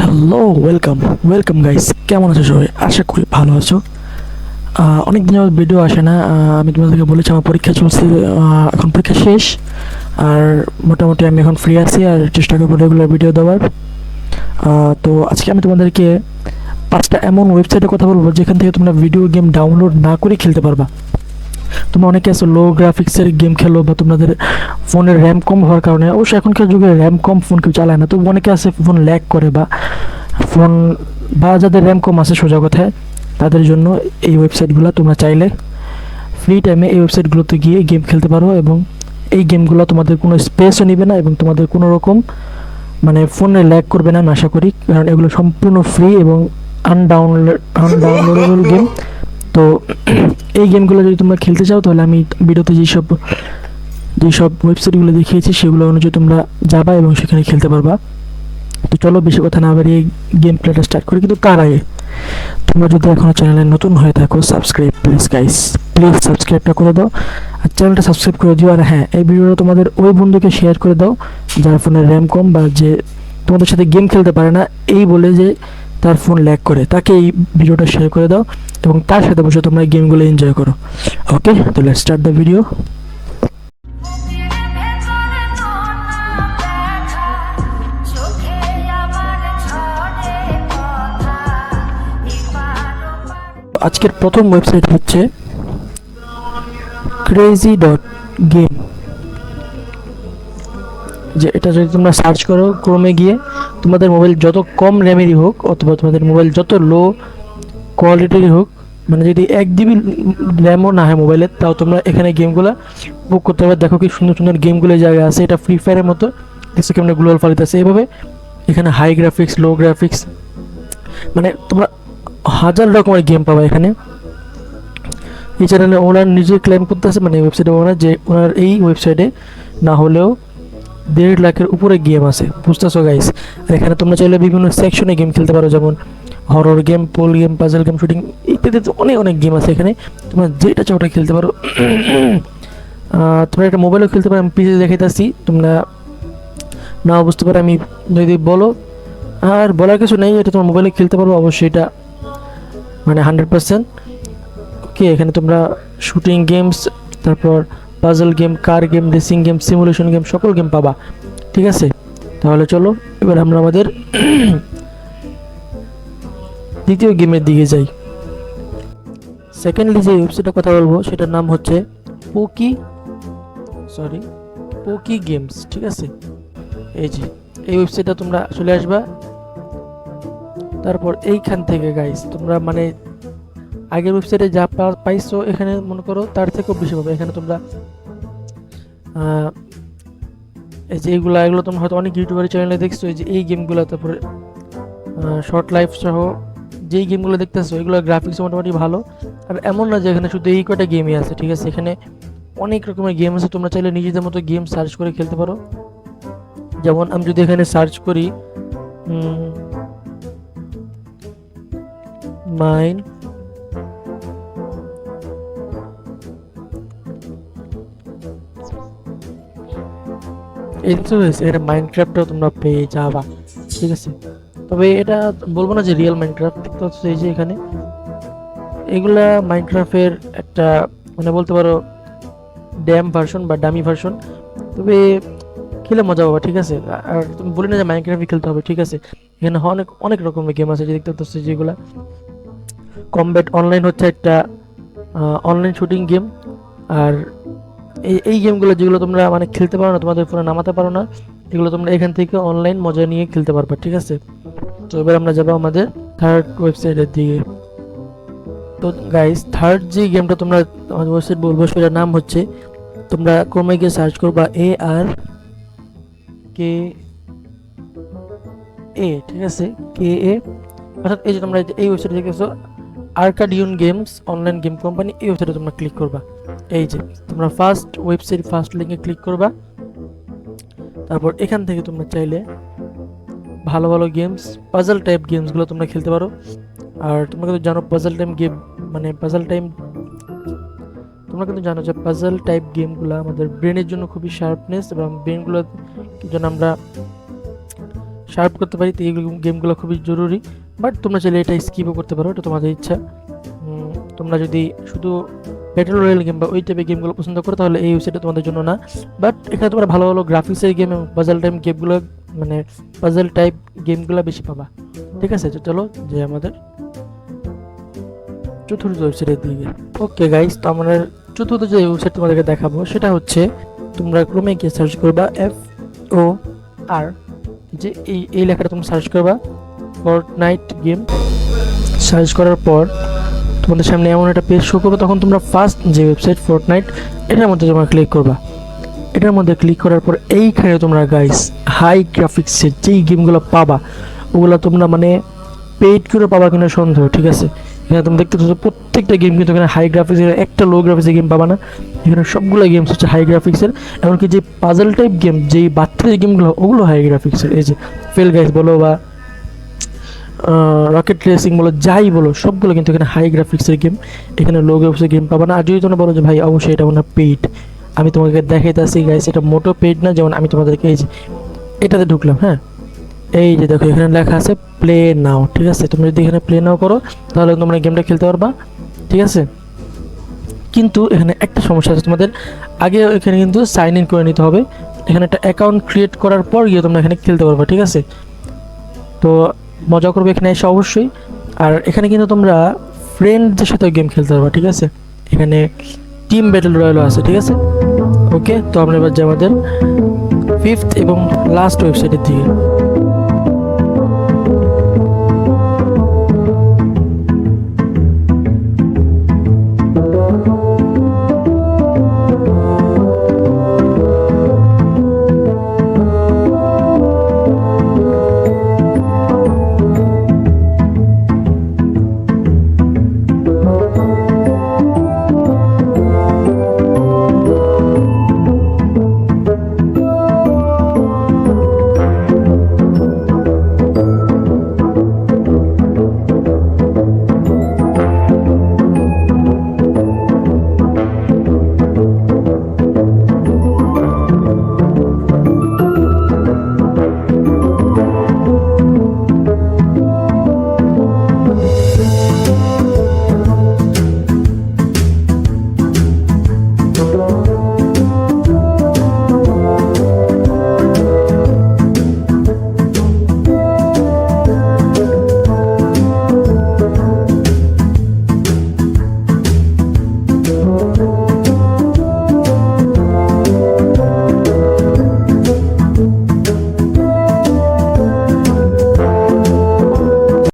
Hello welcome welcome guys কেমন আছো সবাই? আশা করি ভালো আছো। অনেক দিন যাবত ভিডিও আসে না। আমি তোমাদেরকে বলেছি, আমার পরীক্ষা চলছে এখন পরীক্ষা শেষ। আর মোটামুটি আমি এখন ফ্রি আছি আর চেষ্টা করব রেগুলার ভিডিও দেওয়ার। তো আজকে আমি তোমাদেরকে পাঁচটা এমন ওয়েবসাইটের কথা বলব, যেখান থেকে তোমরা ভিডিও গেম ডাউনলোড না করে খেলতে পারবা। তোমরা অনেকে আছো লো গ্রাফিক্সের গেম খেলো বা তোমাদের ফোনের র্যাম কম হওয়ার কারণে, অবশ্যই এখনকার যুগে র্যাম কম ফোন কেউ চালায় না। তো অনেকে আছে ফোন ল্যাক করে বা ফোন বা যাদের র্যাম কম আছে, সোজা কথায় তাদের জন্য এই ওয়েবসাইটগুলো তোমরা চাইলে ফ্রি টাইমে এই ওয়েবসাইটগুলোতে গিয়ে গেম খেলতে পারো এবং এই গেমগুলো তোমাদের কোনো স্পেসও নেবে না এবং তোমাদের কোনো রকম মানে ফোনে ল্যাগ করবে না আমি আশা করি। কারণ এগুলো সম্পূর্ণ ফ্রি এবং আনডাউনলোড আনডাউনলোডেবল গেম তো এই গেমগুলো যদি তোমরা খেলতে চাও, তাহলে আমি ভিডিওতে যেসব যেসব ওয়েবসাইটগুলো দেখিয়েছি, সেগুলো অনুযায়ী তোমরা যাবা এবং সেখানে খেলতে পারবা। তো চলো, বেশি কথা না বাড়িয়ে গেম প্লেটা স্টার্ট করি। কিন্তু তার আগে তোমরা যদি এখনও চ্যানেলে নতুন হয়ে থাকো সাবস্ক্রাইব প্লিজ গাইস প্লিজ সাবস্ক্রাইবটা করে দাও। আর চ্যানেলটা সাবস্ক্রাইব করে দিও। আর হ্যাঁ এই ভিডিওটা তোমাদের ওই বন্ধুকে শেয়ার করে দাও, যার ফোনে র্যাম কম বা যে তোমাদের সাথে গেম খেলতে পারে না, এই বলে যে তার ফোন ল্যাগ করে। তাকে এই ভিডিওটা শেয়ার করে দাও। এবং তার সাথে বসে তোমরা গেমগুলো এনজয় করো। ওকে তো লেটস স্টার্ট দ্য ভিডিও আজকের প্রথম ওয়েবসাইট হচ্ছে ক্রেজি ডট গেম যে এটা যদি তোমরা সার্চ করো ক্রোমে গিয়ে, তোমাদের মোবাইল যত কম র্যামেরই হোক অথবা তোমাদের মোবাইল যত লো কোয়ালিটিরই হোক মানে যদি এক জিবি র্যামও না হয় মোবাইলের তাও তোমরা এখানে গেমগুলো বুক করতে পারবে দেখো কি সুন্দর সুন্দর গেমগুলো জায়গায় আছে। এটা ফ্রি ফায়ারের মতো। দেখছ কেমন গ্লোবাল ফালিতে আছে। এভাবে এখানে হাই গ্রাফিক্স লো গ্রাফিক্স মানে তোমরা হাজার রকমের গেম পাবে এখানে। এই চ্যানেলে ওনার নিজে ক্লেম করতেছে মানে ওয়েবসাইটে ওনার যে ওনার এই ওয়েবসাইটে না হলেও দেড় লাখের উপরে গেম আছে। বুঝতেছো গাইস আর এখানে তোমরা চাইলে বিভিন্ন সেকশনে গেম খেলতে পারো। যেমন horror game pool game puzzle game shooting ইত্যাদি অনেক অনেক গেম আছে এখানে। তোমরা যেটা চাও ওটা খেলতে পারো। তোমরা একটা মোবাইলও খেলতে পারো, আমি পিছিয়ে দেখাইতেছি, তোমরা না বুঝতে পারো, আমি যদি বলো, আর বলার কিছু নেই, এটা তোমার মোবাইলে খেলতে পারো, অবশ্যই এটা মানে হান্ড্রেড পার্সেন্ট ওকে এখানে তোমরা শুটিং গেমস তারপর puzzle game car game racing game simulation game সকল গেম পাবা। ঠিক আছে? তাহলে চলো, এবার আমরা আমাদের দ্বিতীয় গেমের দিকে যাই। সেকেন্ডলি যে ওয়েবসাইটের কথা বলব, সেটার নাম হচ্ছে পোকি সরি পোকি গেমস ঠিক আছে? এই যে, এই ওয়েবসাইটটা তোমরা চলে আসবা। তারপর এইখান থেকে গাইস তোমরা মানে আগের ওয়েবসাইটে যা পাইছো এখানে মনে করো, তার থেকেও বেশি পাবে। এখানে তোমরা এই যে এইগুলা এগুলো তোমরা হয়তো অনেক ইউটিউবার চ্যানেলে দেখছ, এই যে এই গেমগুলো তারপরে শর্ট লাইফ সহ যেই গেমগুলো দেখতেছো এগুলো গ্রাফিক্স মোটামুটি ভালো। আর এমন না যে এখানে শুধু এই কটা গেমই আছে, ঠিক আছে? এখানে অনেক রকমের গেম আছে, তোমরা চাইলে নিজেদের মতো গেম সার্চ করে খেলতে পারো। যেমন আমি যদি এখানে সার্চ করি মাইন এই তো হয়েছে এটা মাইনক্রাফটও তোমরা পেয়ে যাবা, ঠিক আছে? তবে এটা বলব না যে রিয়েল মাইনক্রাফট দেখতে পাচ্ছ এই যে এখানে। এগুলা মাইনক্রাফটের একটা মানে বলতে পারো ড্যাম ভার্সন বা ডামি ভার্সন তবে খেলে মজা পাবা, ঠিক আছে? আর তুমি বলি না যে মাইনক্রাফটই খেলতে হবে, ঠিক আছে? এখানে অনেক অনেক রকমের গেম আছে যে দেখতে পাচ্ছ যেগুলা কমব্যাট অনলাইন হচ্ছে একটা অনলাইন শুটিং গেম আর এই এই গেমগুলো যেগুলো তোমরা মানে খেলতে পারো না, তোমাদের ফোনে নামাতে পারো না, এগুলো তোমরা এখান থেকে অনলাইন মজা নিয়ে খেলতে পারবে, ঠিক আছে? তো এবার আমরা যাব আমাদের থার্ড ওয়েবসাইটের দিকে। তো গাইস থার্ড যে গেমটা তোমরা আমাদের ওয়েবসাইট বলব, সেটার নাম হচ্ছে, তোমরা ক্রমে গিয়ে সার্চ করবা এ আর কে এ ঠিক আছে? কে এ অর্থাৎ এই যে তোমরা এই ওয়েবসাইটে দেখেছ Arkadium games online game company এই ওয়েবসাইটে তোমরা ক্লিক করবা। এই যে, তোমরা ফার্স্ট ওয়েবসাইট ফার্স্ট লিঙ্কে ক্লিক করবা। তারপর এখান থেকে তোমরা চাইলে ভালো ভালো গেমস পাজল টাইপ গেমসগুলো তোমরা খেলতে পারো। আর তোমরা কিন্তু জানো পাজল টাইম গেম মানে পাজল টাইম তোমরা কিন্তু জানো যে পাজল টাইপ গেমগুলো আমাদের ব্রেনের জন্য খুবই শার্পনেস এবং ব্রেনগুলো জন্য আমরা শার্প করতে পারি তো এই গেমগুলো খুবই জরুরি। বাট তোমরা চাইলে এটা স্কিপও করতে পারো, এটা তোমাদের ইচ্ছা। তোমরা যদি শুধু ব্যাটেল রয়্যাল গেম বা ওই টাইপের গেমগুলো পছন্দ করো, তাহলে এই ওয়েবসাইটটা তোমাদের জন্য না। বাট এখানে তোমরা ভালো ভালো গ্রাফিক্সের গেম এবং পাজল টাইপ গেমগুলো মানে পাজল টাইপ গেমগুলো বেশি পাবা। ঠিক আছে, তো চলো যে আমাদের চতুর্থ ওয়েবসাইটের দিকে। ওকে গাইস তো আমাদের চতুর্থ যে ওয়েবসাইট তোমাদেরকে দেখাবো, সেটা হচ্ছে তোমরা ক্রমে গিয়ে সার্চ করবা এফ ও আর যে এই এই লেখাটা তোমরা সার্চ করবা ফর্ট নাইট গেম সার্চ করার পর তোমাদের সামনে এমন একটা পেজ শো করবে, তখন তোমরা ফার্স্ট যে ওয়েবসাইট ফর্টনাইট এটার মধ্যে তোমরা ক্লিক করবা। এটার মধ্যে ক্লিক করার পর এইখানে তোমরা গাইস হাই গ্রাফিক্সের যেই গেমগুলো পাবা, ওগুলো তোমরা মানে পেইড করে পাবা কিনা সন্দেহ, ঠিক আছে? এখানে তুমি দেখতে পাচ্ছ প্রত্যেকটা গেম কিন্তু এখানে হাই গ্রাফিক্সের একটা লো গ্রাফিক্সের গেম পাবা না। এখানে সবগুলো গেমস হচ্ছে হাই গ্রাফিক্সের এমনকি যে পাজল টাইপ গেম যেই বাচ্চাদের গেমগুলো ওগুলো হাই গ্রাফিক্সের এই যে ফেল গাইস বলো বা রকেট রেসিং বলো, যাই বলো, সবগুলো কিন্তু এখানে হাই গ্রাফিক্সের গেম এখানে লো গ্রাফিক্সের গেম পাবা না। আর যদি তোমরা বলো যে, ভাই, অবশ্যই এটা মনে হয় পেইড আমি তোমাকে দেখাইতেছি গাইস এটা মোটো পেইড না, যেমন আমি তোমাদেরকে এই যে এটাতে ঢুকলাম হ্যাঁ? এই যে দেখো, এখানে লেখা আছে প্লে নাও ঠিক আছে? তুমি যদি এখানে প্লে নাও করো, তাহলে তোমরা গেমটা খেলতে পারবা, ঠিক আছে? কিন্তু এখানে একটা সমস্যা আছে তোমাদের। আগে এখানে কিন্তু সাইন ইন করে নিতে হবে। এখানে একটা অ্যাকাউন্ট ক্রিয়েট করার পর গিয়ে তোমরা এখানে খেলতে পারবা, ঠিক আছে? তো মজা করবে এখানে এসে অবশ্যই। আর এখানে কিন্তু তোমরা ফ্রেন্ডদের সাথে গেম খেলতে পারবা, ঠিক আছে? এখানে টিম ব্যাটেল রয়্যালও আছে, ঠিক আছে? ওকে তো আমরা এবার যে আমাদের ফিফথ এবং লাস্ট ওয়েবসাইটের দিকে।